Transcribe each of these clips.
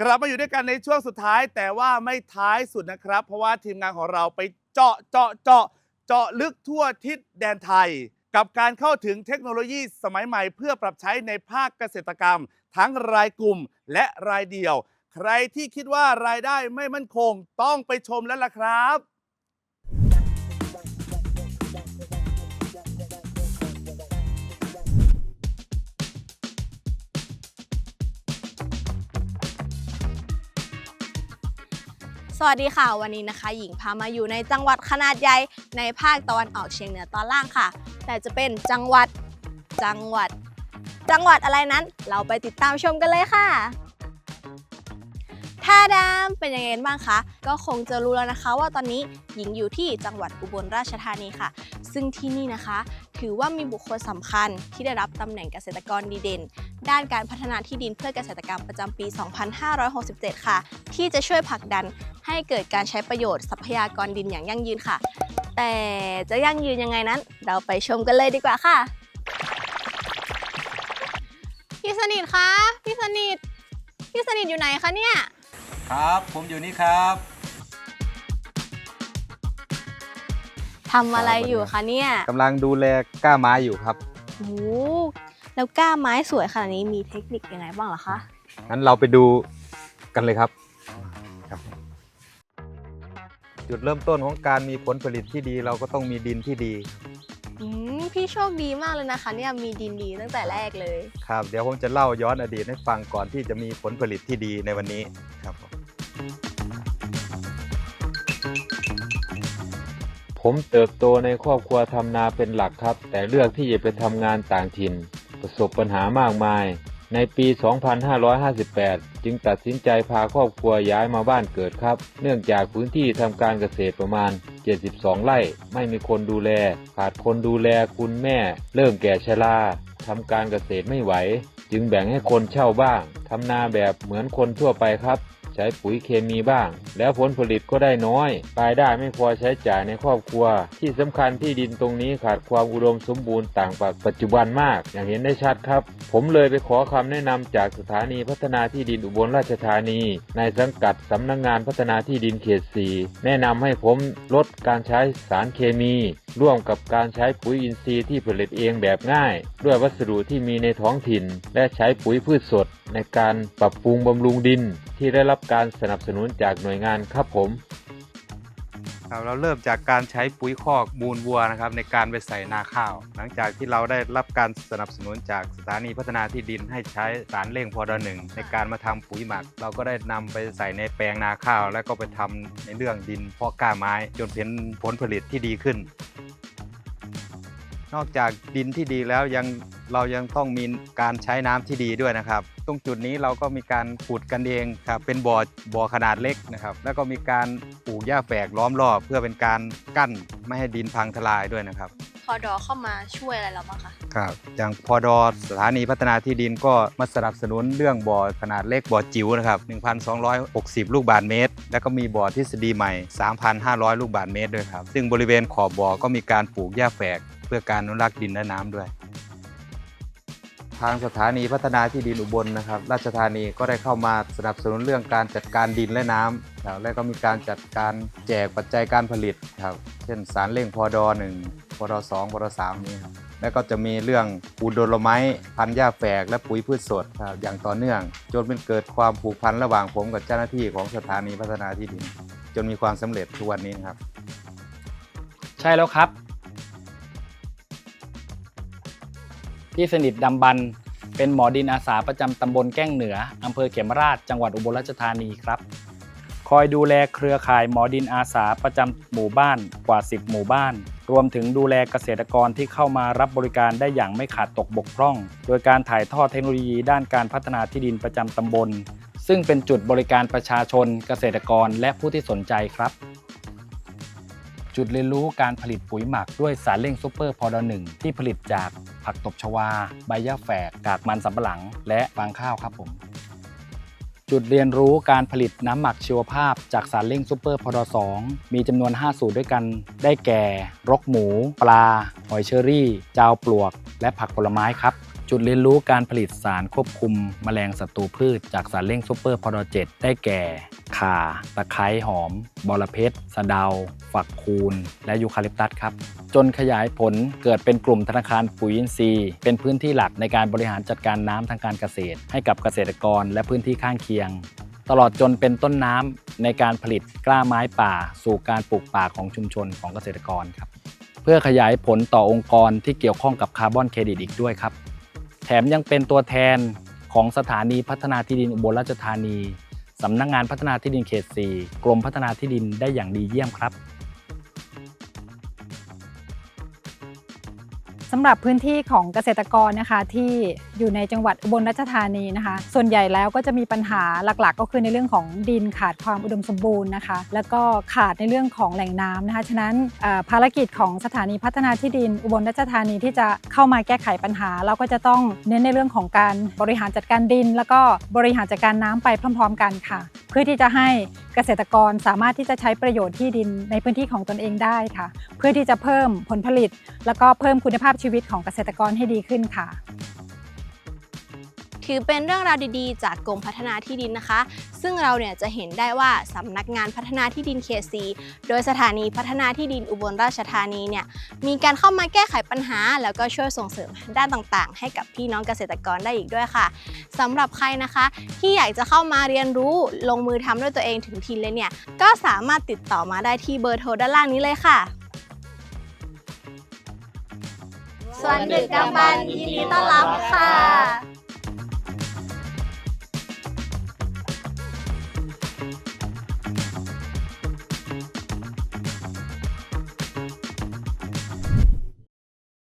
กลับมาอยู่ด้วยกันในช่วงสุดท้าย แต่ว่าไม่ท้ายสุดนะครับ เพราะว่าทีมงานของเราไปเจาะเจาะเจาะเจาะลึกทั่วทิศแดนไทย กับการเข้าถึงเทคโนโลยีสมัยใหม่ เพื่อปรับใช้ในภาคเกษตรกรรม ทั้งรายกลุ่มและรายเดี่ยว ใครที่คิดว่ารายได้ไม่มั่นคงต้องไปชมแล้วล่ะครับ สวัสดีค่ะ วันนี้นะคะ หญิงพามาอยู่ในจังหวัดขนาดใหญ่ในภาคตะวันออกเฉียงเหนือตอนล่างค่ะ แต่จะเป็นจังหวัดจังหวัด จังหวัดอะไรนั้น เราไปติดตามชมกันเลยค่ะท่าดามเป็นยังไงบ้างคะ ก็คงจะรู้แล้วนะคะว่าตอนนี้หญิงอยู่ที่จังหวัดอุบลราชธานีค่ะ ซึ่งที่นี่นะคะ ถือว่ามีบุคคลสำคัญที่ได้รับตำแหน่งเกษตรกรดีเด่น ด้านการพัฒนาที่ดินเพื่อเกษตรกรรมประจำปี 2567 ค่ะ ที่จะช่วยผลักดันให้เกิดการใช้ประโยชน์ทรัพยากรดินอย่างยั่งยืนค่ะ แต่จะยั่งยืนยังไงนั้น เราไปชมกันเลยดีกว่าค่ะ พี่สนิทคะ พี่สนิท พี่สนิทอยู่ไหนคะเนี่ย ครับ ผมอยู่นี่ครับ ทำอะไรอยู่คะเนี่ยกำลังดูแลก้าไม้อยู่ครับโอ้โหแล้วก้าไม้สวยขนาดนี้มีเทคนิคยังไงบ้างเหรอคะงั้นเราไปดูกันเลยครับครับ จุดเริ่มต้นของการมีผลผลิตที่ดีเราก็ต้องมีดินที่ดี อืมพี่โชคดีมากเลยนะคะ เนี่ยมีดินดีตั้งแต่แรกเลย ครับ เดี๋ยวผมจะเล่าย้อนอดีตให้ฟังก่อนที่จะมีผลผลิตที่ดีในวันนี้ครับผม ผมเติบโตในครอบครัวทำนาเป็นหลักครับ แต่เลือกที่จะไปทำงานต่างถิ่น ประสบปัญหามากมาย ในปี 2558 จึงตัดสินใจพาครอบครัวย้ายมาบ้านเกิดครับ เนื่องจากพื้นที่ทำการเกษตรประมาณ 72 ไร่ ไม่มีคนดูแล ขาดคนดูแลคุณแม่ เริ่มแก่ชราทำการเกษตรไม่ไหว จึงแบ่งให้คนเช่าบ้างทำนาแบบเหมือนคนทั่วไปครับ ใช้ปุ๋ยเคมีบ้าง แล้วผลผลิตก็ได้น้อยรายได้ไม่พอใช้จ่ายในครอบครัว ที่สำคัญที่ดินตรงนี้ขาดความอุดมสมบูรณ์ต่างจากปัจจุบันมาก อย่างเห็นได้ชัดครับ ผมเลยไปขอคำแนะนำจากสถานีพัฒนาที่ดินอุบลราชธานี ในสังกัดสำนักงงานพัฒนาที่ดินเขต4แนะนำให้ผมลดการใช้สารเคมี ร่วมกับการใช้ปุ๋ยอินทรีย์ที่ผลิตเองแบบง่าย ด้วยวัสดุที่มีในท้องถิ่น และใช้ปุ๋ยพืชสดในการปรับปรุงบำรุงดินที่ได้รับการสนับสนุนจากหน่วยงานครับผม ครับเราเริ่มจากการใช้ปุ๋ยคอกมูลวัวนะครับในการไปใส่นาข้าว หลังจากที่เราได้รับการสนับสนุนจากสถานีพัฒนาที่ดินให้ใช้สารเร่งพอดหนึ่งในการมาทำปุ๋ยหมัก เราก็ได้นำไปใส่ในแปลงนาข้าว แล้วก็ไปทำในเรื่องดินเพาะกล้าไม้ จนเป็นผลผลิตที่ดีขึ้น นอกจากดินที่ดีแล้วยังเรายังต้องมีการใช้น้ำที่ดีด้วยนะครับ ตรงจุดนี้เราก็มีการขุดกันเองครับเป็นบ่อบ่อขนาดเล็กนะครับ แล้วก็มีการปลูกหญ้าแฝกล้อมรอบ เพื่อเป็นการกั้นไม่ให้ดินพังทลายด้วยนะครับพอดอเข้ามาช่วยอะไรเราบ้างคะ ครับอย่างพอดอสถานีพัฒนาที่ดินก็มาสนับสนุนเรื่องบ่อขนาดเล็กบ่อจิ๋วนะครับ 1,260 ลูกบาศก์เมตร แล้วก็มีบ่อทฤษฎีใหม่ 3,500 ลูกบาศก์เมตรด้วยครับ ซึ่งบริเวณขอบบ่อก็มีการปลูกหญ้าแฝก เพื่อการอนุรักษ์ดินและน้ำด้วยทางสถานีพัฒนาที่ดินอุบลนะครับ ราชธานีก็ได้เข้ามาสนับสนุนเรื่องการจัดการดินและน้ำครับและก็มีการจัดการแจกปัจจัยการผลิตครับ เช่นสารเร่งพอดอหนึ่งพอดอสองพอดอสามนี้ครับ แล้วก็จะมีเรื่องปูนโดโลไม้พันธุ์หญ้าแฝกและปุ๋ยพืชสดครับอย่างต่อเนื่อง จนเป็นเกิดความผูกพันระหว่างผมกับเจ้าหน้าที่ของสถานีพัฒนาที่ดิน จนมีความสำเร็จทุกวันนี้ครับ ใช่แล้วครับ พี่สนิทดำบันเป็นหมอดินอาสาประจำตำบลแก้งเหนืออำเภอเขมราชจังหวัดอุบลราชธานีครับ คอยดูแลเครือข่ายหมอดินอาสาประจำหมู่บ้านกว่า 10 หมู่บ้าน รวมถึงดูแลเกษตรกรที่เข้ามารับบริการได้อย่างไม่ขาดตกบกพร่อง โดยการถ่ายทอดเทคโนโลยีด้านการพัฒนาที่ดินประจำตำบล ซึ่งเป็นจุดบริการประชาชน เกษตรกรและผู้ที่สนใจครับ จุดเรียนรู้การผลิตปุ๋ยหมักด้วยสารเร่งซูเปอร์พอดหนึ่งที่ผลิตจากผักตบชวา ใบหญ้าแฝกกากมันสำปะหลัง และฟางข้าวครับผม จุดเรียนรู้การผลิตน้ำหมักชีวภาพ จากสารเร่งซูเปอร์พอดสองมีจำนวน 5 สูตรด้วยกัน ได้แก่ รกหมู ปลา หอยเชอรี่ จาวปลวก และผักผลไม้ครับ จุดเรียนรู้การผลิตสารควบคุมแมลงศัตรูพืช จากสารเร่งซูเปอร์พอดเจ็ดได้แก่ ข่า ตะไคร้หอม บอระเพ็ดสะเดา ฝักคูน และยูคาลิปตัสครับ จนขยายผลเกิดเป็นกลุ่มธนาคารปุ๋ยอินทรีย์ เป็นพื้นที่หลักในการบริหารจัดการน้ำทางการเกษตร ให้กับเกษตรกรและพื้นที่ข้างเคียง ตลอดจนเป็นต้นน้ำในการผลิตกล้าไม้ป่า สู่การปลูกป่าของชุมชนของเกษตรกรครับ เพื่อขยายผลต่อองค์กรที่เกี่ยวข้องกับคาร์บอนเครดิตอีกด้วยครับ แถมยังเป็นตัวแทนของสถานีพัฒนาที่ดินอุบลราชธานีสำนักงงานพัฒนาที่ดินเขต 4 กรมพัฒนาที่ดินได้อย่างดีเยี่ยมครับสำหรับพื้นที่ของเกษตรกรนะคะที่อยู่ในจังหวัดอุบลราชธานีนะคะ ส่วนใหญ่แล้วก็จะมีปัญหาหลักๆ ก็คือในเรื่องของดินขาดความอุดมสมบูรณ์นะคะ แล้วก็ขาดในเรื่องของแหล่งน้ำนะคะ ฉะนั้นภารกิจของสถานีพัฒนาที่ดินอุบลราชธานีที่จะเข้ามาแก้ไขปัญหา เราก็จะต้องเน้นในเรื่องของการบริหารจัดการดิน แล้วก็บริหารจัดการน้ำไปพร้อม ๆ กันค่ะ เพื่อที่จะให้เกษตรกรสามารถที่จะใช้ประโยชน์ที่ดินในพื้นที่ของตนเองได้ค่ะ เพื่อที่จะเพิ่มผลผลิต แล้วก็เพิ่มคุณภาพชีวิตของเกษตรกรให้ดีขึ้นค่ะ ถือเป็นเรื่องราวดีๆ จากกรมพัฒนาที่ดินนะคะ ซึ่งเราเนี่ยจะเห็นได้ว่าสำนักงานพัฒนาที่ดินเขตสีโดยสถานีพัฒนาที่ดินอุบลราชธานีเนี่ยมีการเข้ามาแก้ไขปัญหา แล้วก็ช่วยส่งเสริมด้านต่างๆ ให้กับพี่น้องเกษตรกรได้อีกด้วยค่ะสำหรับใครนะคะ ที่อยากจะเข้ามาเรียนรู้ลงมือทำด้วยตัวเองถึงทีเลยเนี่ยก็สามารถติดต่อมาได้ที่เบอร์โทรด้านล่างนี้เลยค่ะส่วนดึกดำบรรพ์ยินดีต้อนรับค่ะ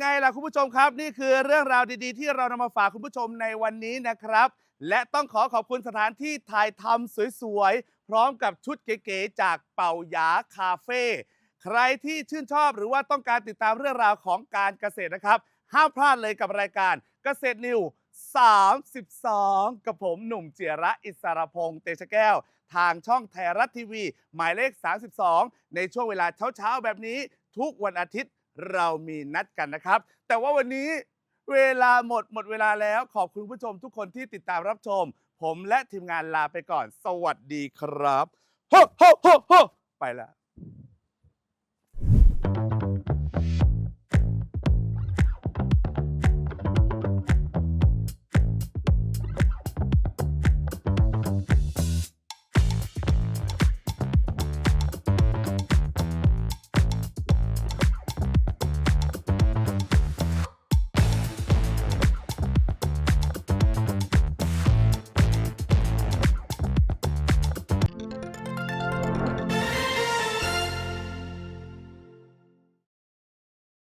ไงล่ะคุณผู้ชมครับ นี่คือเรื่องราวดีๆ ที่เรานำมาฝากคุณผู้ชมในวันนี้นะครับ และต้องขอขอบคุณสถานที่ถ่ายทำสวยๆ พร้อมกับชุดเก๋ๆจากเป่าหยาคาเฟ่ใครที่ชื่นชอบหรือว่าต้องการติดตามเรื่องราวของการเกษตรนะครับ ห้ามพลาดเลยกับรายการเกษตรนิว 32 กับผมหนุ่มเจียระอิสรพงษ์เตชะแก้ว ทางช่องไทยรัฐทีวี หมายเลข 32 ในช่วงเวลาเช้าๆ แบบนี้ทุกวันอาทิตย์ เรามีนัดกันนะครับ แต่ว่าวันนี้เวลาหมดหมดเวลาแล้ว ขอบคุณผู้ชมทุกคนที่ติดตามรับชม ผมและทีมงานลาไปก่อน สวัสดีครับโฮโฮโฮโฮไปแล้ว